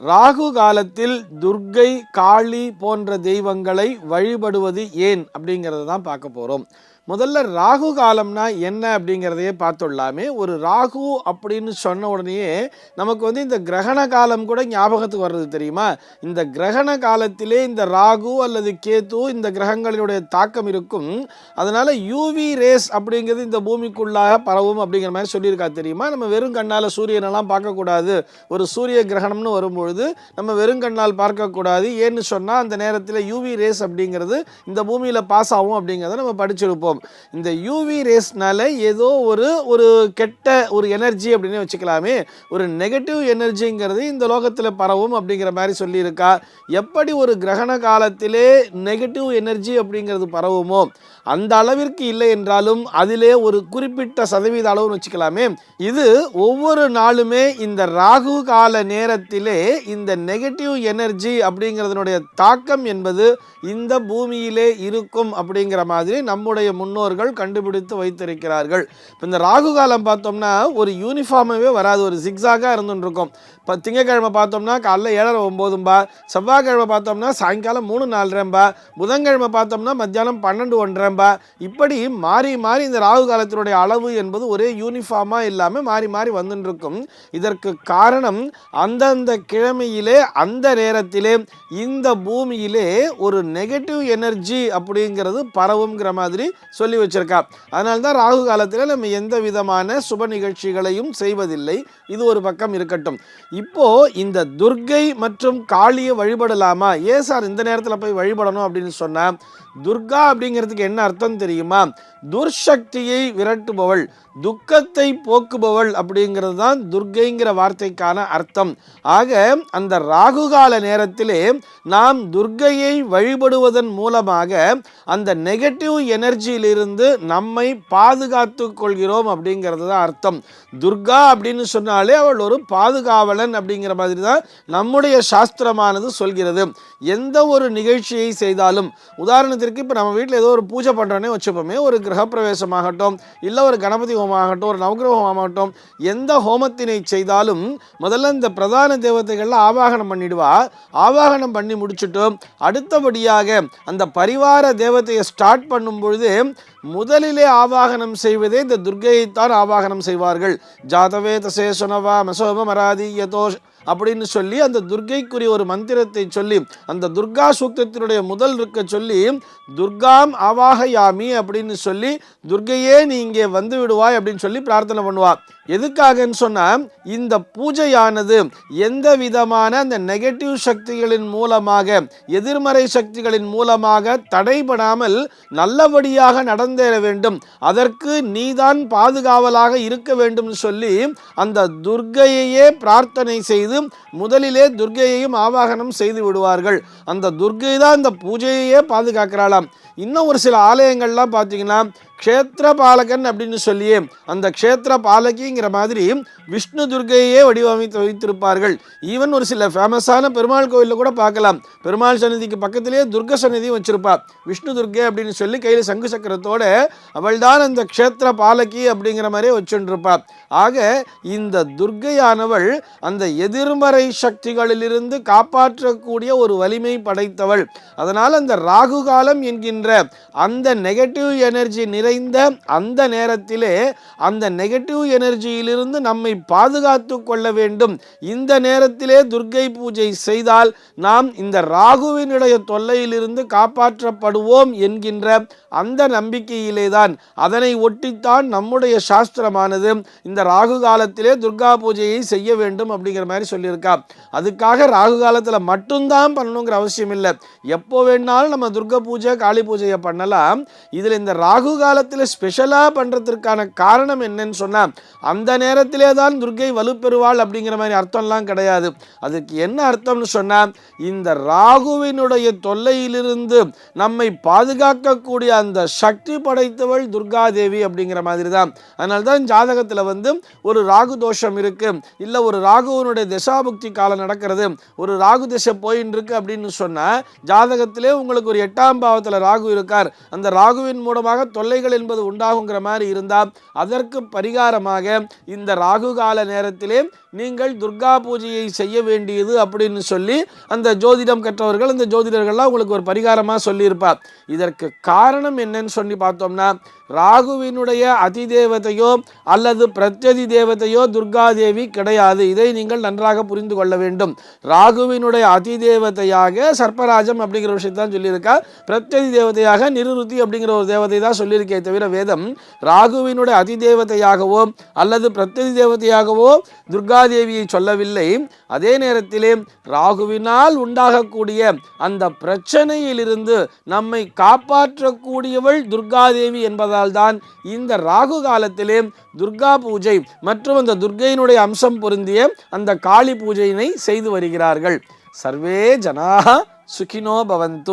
ராகு காலத்தில் துர்க்கை காளி போன்ற தெய்வங்களை வழிபடுவது ஏன் அப்படிங்கிறத தான் பார்க்க போகிறோம் முதல்ல ராகு காலம்னா என்ன அப்படிங்கிறதையே பார்த்துடலாமே. ஒரு ராகு அப்படின்னு சொன்ன உடனேயே நமக்கு வந்து இந்த கிரகண காலம் கூட ஞாபகத்துக்கு வர்றது தெரியுமா? இந்த கிரகண காலத்திலே இந்த ராகு அல்லது கேத்து இந்த கிரகங்களினுடைய தாக்கம் இருக்கும். அதனால் யூவி ரேஸ் அப்படிங்கிறது இந்த பூமிக்குள்ளாக பரவும் அப்படிங்கிற மாதிரி சொல்லியிருக்கா தெரியுமா? நம்ம வெறும் கண்ணால் சூரியனெல்லாம் பார்க்கக்கூடாது. ஒரு சூரிய கிரகணம்னு வரும்பொழுது நம்ம வெறும் கண்ணால் பார்க்கக்கூடாது. ஏன்னு சொன்னால் அந்த நேரத்தில் யூவி ரேஸ் அப்படிங்கிறது இந்த பூமியில் பாஸ் ஆகும் அப்படிங்கிறத நம்ம படிச்சிருப்போம். இந்த யூவி ரேஸ்னால ஏதோ ஒரு ஒரு கெட்ட ஒரு எனர்ஜி அப்படின்னு வச்சுக்கலாமே. ஒரு நெகட்டிவ் எனர்ஜிங்கிறது இந்த லோகத்தில் பரவும் அப்படிங்கிற மாதிரி சொல்லியிருக்கா. எப்படி ஒரு கிரகண காலத்திலே நெகட்டிவ் எனர்ஜி அப்படிங்கிறது பரவுமோ அந்த அளவிற்கு இல்லை என்றாலும் அதிலே ஒரு குறிப்பிட்ட சதவீத அளவுன்னு வச்சுக்கலாமே. இது ஒவ்வொரு நாளுமே இந்த ராகு கால நேரத்திலே இந்த நெகட்டிவ் எனர்ஜி அப்படிங்கிறதுனுடைய தாக்கம் என்பது இந்த பூமியிலே இருக்கும் அப்படிங்கிற மாதிரி நம்முடைய முன்னோர்கள் கண்டுபிடித்து வைத்திருக்கிறார்கள். இப்போ இந்த ராகு காலம் பார்த்தோம்னா ஒரு யூனிஃபார்மாகவே வராது ஒரு சிக்ஸாக இருந்துட்டு இருக்கும் இப்போ திங்கக்கிழமை பார்த்தோம்னா காலைல ஏழரை ஒம்போதும்பா. செவ்வாய்க்கிழமை பார்த்தோம்னா சாயங்காலம் மூணு நாலரைம்பா. புதன்கிழமை பார்த்தோம்னா மத்தியானம் பன்னெண்டு ஒன்றரைம்பா. இப்படி மாறி மாறி இந்த ராகு காலத்தினுடைய அளவு என்பது ஒரே யூனிஃபார்மாக இல்லாமல் மாறி மாறி வந்துட்டுருக்கும் இதற்கு காரணம் அந்தந்த கிழமையிலே அந்த நேரத்திலே இந்த பூமியிலே ஒரு நெகட்டிவ் எனர்ஜி அப்படிங்கிறது பரவுங்கிற மாதிரி சொல்லி வச்சிருக்கா. அதனால தான் ராகு காலத்தில் நம்ம எந்த விதமான சுப நிகழ்ச்சிகளையும் செய்வதில்லை. இது ஒரு பக்கம் இருக்கட்டும். இப்போ இந்த துர்க்கை மற்றும் காளியை வழிபடலாமா? ஏன் சார் இந்த நேரத்தில் போய் வழிபடணும் அப்படின்னு சொன்னால் துர்கா அப்படிங்கிறதுக்கு என்ன அர்த்தம் தெரியுமா? துர்சக்தியை விரட்டுபவள் துக்கத்தை போக்குபவள் அப்படிங்கிறது தான் துர்க்கைங்கிற வார்த்தைக்கான அர்த்தம். ஆக அந்த ராகுகால நேரத்திலே நாம் துர்க்கையை வழிபடுவதன் மூலமாக அந்த நெகட்டிவ் எனர்ஜியிலிருந்து நம்மை பாதுகாத்து கொள்கிறோம் அப்படிங்கிறது தான் அர்த்தம். துர்கா அப்படின்னு சொன்னாலே அவள் ஒரு பலன் அப்படிங்கிற மாதிரி தான் நம்முடைய சாஸ்திரமானது சொல்கிறது. எந்த ஒரு நிகழ்ச்சியை செய்தாலும் உதாரணத்திற்கு இப்போ நம்ம வீட்டில் ஏதோ ஒரு பூஜை பண்ணுறோன்னே வச்சுப்போமே ஒரு கிரகப்பிரவேசமாகட்டும் இல்லை ஒரு கணபதி ஹோமமாகட்டும் ஒரு நவகிரக ஹோமமாகட்டும் எந்த ஹோமத்தினை செய்தாலும் முதல்ல இந்த பிரதான தேவத்தைகளில் ஆவாகனம் பண்ணிடுவா. ஆவாகனம் பண்ணி முடிச்சுட்டு அடுத்தபடியாக அந்த பரிவார தேவதையை ஸ்டார்ட் பண்ணும் பொழுது முதலிலே ஆவாகனம் செய்வதே இந்த துர்கையைத்தான் ஆவாகனம் செய்வார்கள். ஜாதவே தசே சுனவா மசோபமராதி யதோஷ் அப்படின்னு சொல்லி அந்த துர்க்கைக்குரிய ஒரு மந்திரத்தை சொல்லி அந்த துர்கா சூக்தத்தினுடைய முதல் இருக்க சொல்லி துர்காம் ஆவாகயாமி அப்படின்னு சொல்லி துர்க்கையே நீ இங்கே வந்து விடுவாய் அப்படின்னு சொல்லி பிரார்த்தனை பண்ணுவா. எதுக்காகன்னு சொன்னால் இந்த பூஜையானது எந்த விதமான அந்த நெகட்டிவ் சக்திகளின் மூலமாக எதிர்மறை சக்திகளின் மூலமாக தடைபடாமல் நல்லபடியாக நடந்தேற வேண்டும். அதற்கு நீதான் பாதுகாவலாக இருக்க வேண்டும் சொல்லி அந்த துர்க்கையையே பிரார்த்தனை செய்து முதலிலே துர்கையையும் ஆவாகனம் செய்து விடுவார்கள். அந்த துர்க்கை தான் இந்த பூஜையையே பாதுகாக்கிறாளாம். இன்னும் ஒரு சில ஆலயங்கள்லாம் பார்த்தீங்கன்னா க்ஷேத்திர பாலகன் அப்படின்னு சொல்லியே அந்த க்ஷேத்திர பாலகிங்கிற மாதிரி விஷ்ணு துர்க்கையே வடிவமைத்து வைத்திருப்பார்கள். ஈவன் ஒரு சில ஃபேமஸான பெருமாள் கோயிலில் கூட பார்க்கலாம். பெருமாள் சன்னதிக்கு பக்கத்திலேயே துர்க சன்னதியும் வச்சுருப்பா. விஷ்ணு துர்க்கை அப்படின்னு சொல்லி கையில் சங்கு சக்கரத்தோட அவள்தான் அந்த க்ஷேத்திர பாலகி அப்படிங்கிற மாதிரியே வச்சுருப்பா ஆக இந்த துர்க்கையானவள் அந்த எதிர்மறை சக்திகளிலிருந்து காப்பாற்றக்கூடிய ஒரு வலிமை படைத்தவள். அதனால் அந்த ராகு காலம் என்கின்ற அந்த நெகட்டிவ் எனர்ஜி நிறைந்த அந்த நேரத்திலே அந்த நெகட்டிவ் எனர்ஜியிலிருந்து நம்மை பாதுகாத்து கொள்ள வேண்டும். இந்த நேரத்திலே துர்க்கை பூஜை செய்தால் நாம் இந்த ராகுவினுடைய தொல்லையிலிருந்து காப்பாற்றப்படுவோம் என்கின்ற அந்த நம்பிக்கையிலே தான் அதனை ஒட்டித்தான் நம்முடைய சாஸ்திரமானது இந்த ராகு காலத்திலே துர்கா பூஜையை செய்ய வேண்டும் அப்படிங்கிற மாதிரி சொல்லியிருக்கா. அதுக்காக ராகு காலத்தில் மட்டும்தான் பண்ணணுங்கிற அவசியம் இல்லை. எப்போ வேணாலும் நம்ம துர்கா பூஜை காளி பூஜையை பண்ணலாம். இதில் இந்த ராகு கால காலத்தில் ஸ்பெஷலாக பண்ணுறதுக்கான காரணம் என்னன்னு சொன்னால் அந்த நேரத்திலே தான் துர்கை வலுப்பெறுவாள் அப்படிங்கிற மாதிரி அர்த்தம்லாம் கிடையாது. அதுக்கு என்ன அர்த்தம்னு சொன்னால் இந்த ராகுவினுடைய தொல்லையிலிருந்து நம்மை பாதுகாக்கக்கூடிய அந்த சக்தி படைத்தவள் துர்காதேவி அப்படிங்கிற மாதிரி தான் அதனால தான் ஜாதகத்தில் வந்து ஒரு ராகு தோஷம் இருக்கு இல்லை ஒரு ராகுவனுடைய திசாபுக்தி காலம் நடக்கிறது ஒரு ராகு திசை போயின்னு இருக்கு அப்படின்னு சொன்னால் ஜாதகத்திலே உங்களுக்கு ஒரு எட்டாம் பாவத்தில் ராகு இருக்கார். அந்த ராகுவின் மூலமாக தொல்லைகள் பிரச்சனைகள் என்பது உண்டாகுங்கிற மாதிரி இருந்தால் அதற்கு பரிகாரமாக இந்த ராகு கால நேரத்திலே நீங்கள் துர்கா பூஜையை செய்ய வேண்டியது அப்படின்னு சொல்லி அந்த ஜோதிடம் கற்றவர்கள் அந்த ஜோதிடர்கள்லாம் உங்களுக்கு ஒரு பரிகாரமாக சொல்லியிருப்பார். இதற்கு காரணம் என்னன்னு சொல்லி பார்த்தோம்னா ராகுவினுடைய அதிதேவதையோ அல்லது பிரத்யதி தேவதையோ துர்காதேவி கிடையாது. இதை நீங்கள் நன்றாக புரிந்து கொள்ள வேண்டும். ராகுவினுடைய அதிதேவதையாக சர்ப்பராஜம் அப்படிங்கிற விஷயத்தான் சொல்லியிருக்கா. பிரத்யதி தேவதையாக நிருருத்தி அப்படிங்கிற ஒரு தேவதை தான் இருக்கே தவிர வேதம் ராகுவினுடைய அதிதேவதையாகவோ அல்லது பிரத்யதி தேவதையாகவோ துர்காதேவியை சொல்லவில்லை. அதே நேரத்திலே ராகுவினால் உண்டாகக்கூடிய அந்த பிரச்சனையிலிருந்து நம்மை காப்பாற்றக்கூடியவள் துர்காதேவி என்பதால் தான் இந்த ராகு காலத்திலே துர்கா பூஜை மற்றும் அந்த துர்கையினுடைய அம்சம் பொருந்திய அந்த காளி பூஜையினை செய்து வருகிறார்கள். சர்வே ஜனாக சுகினோ பவந்து.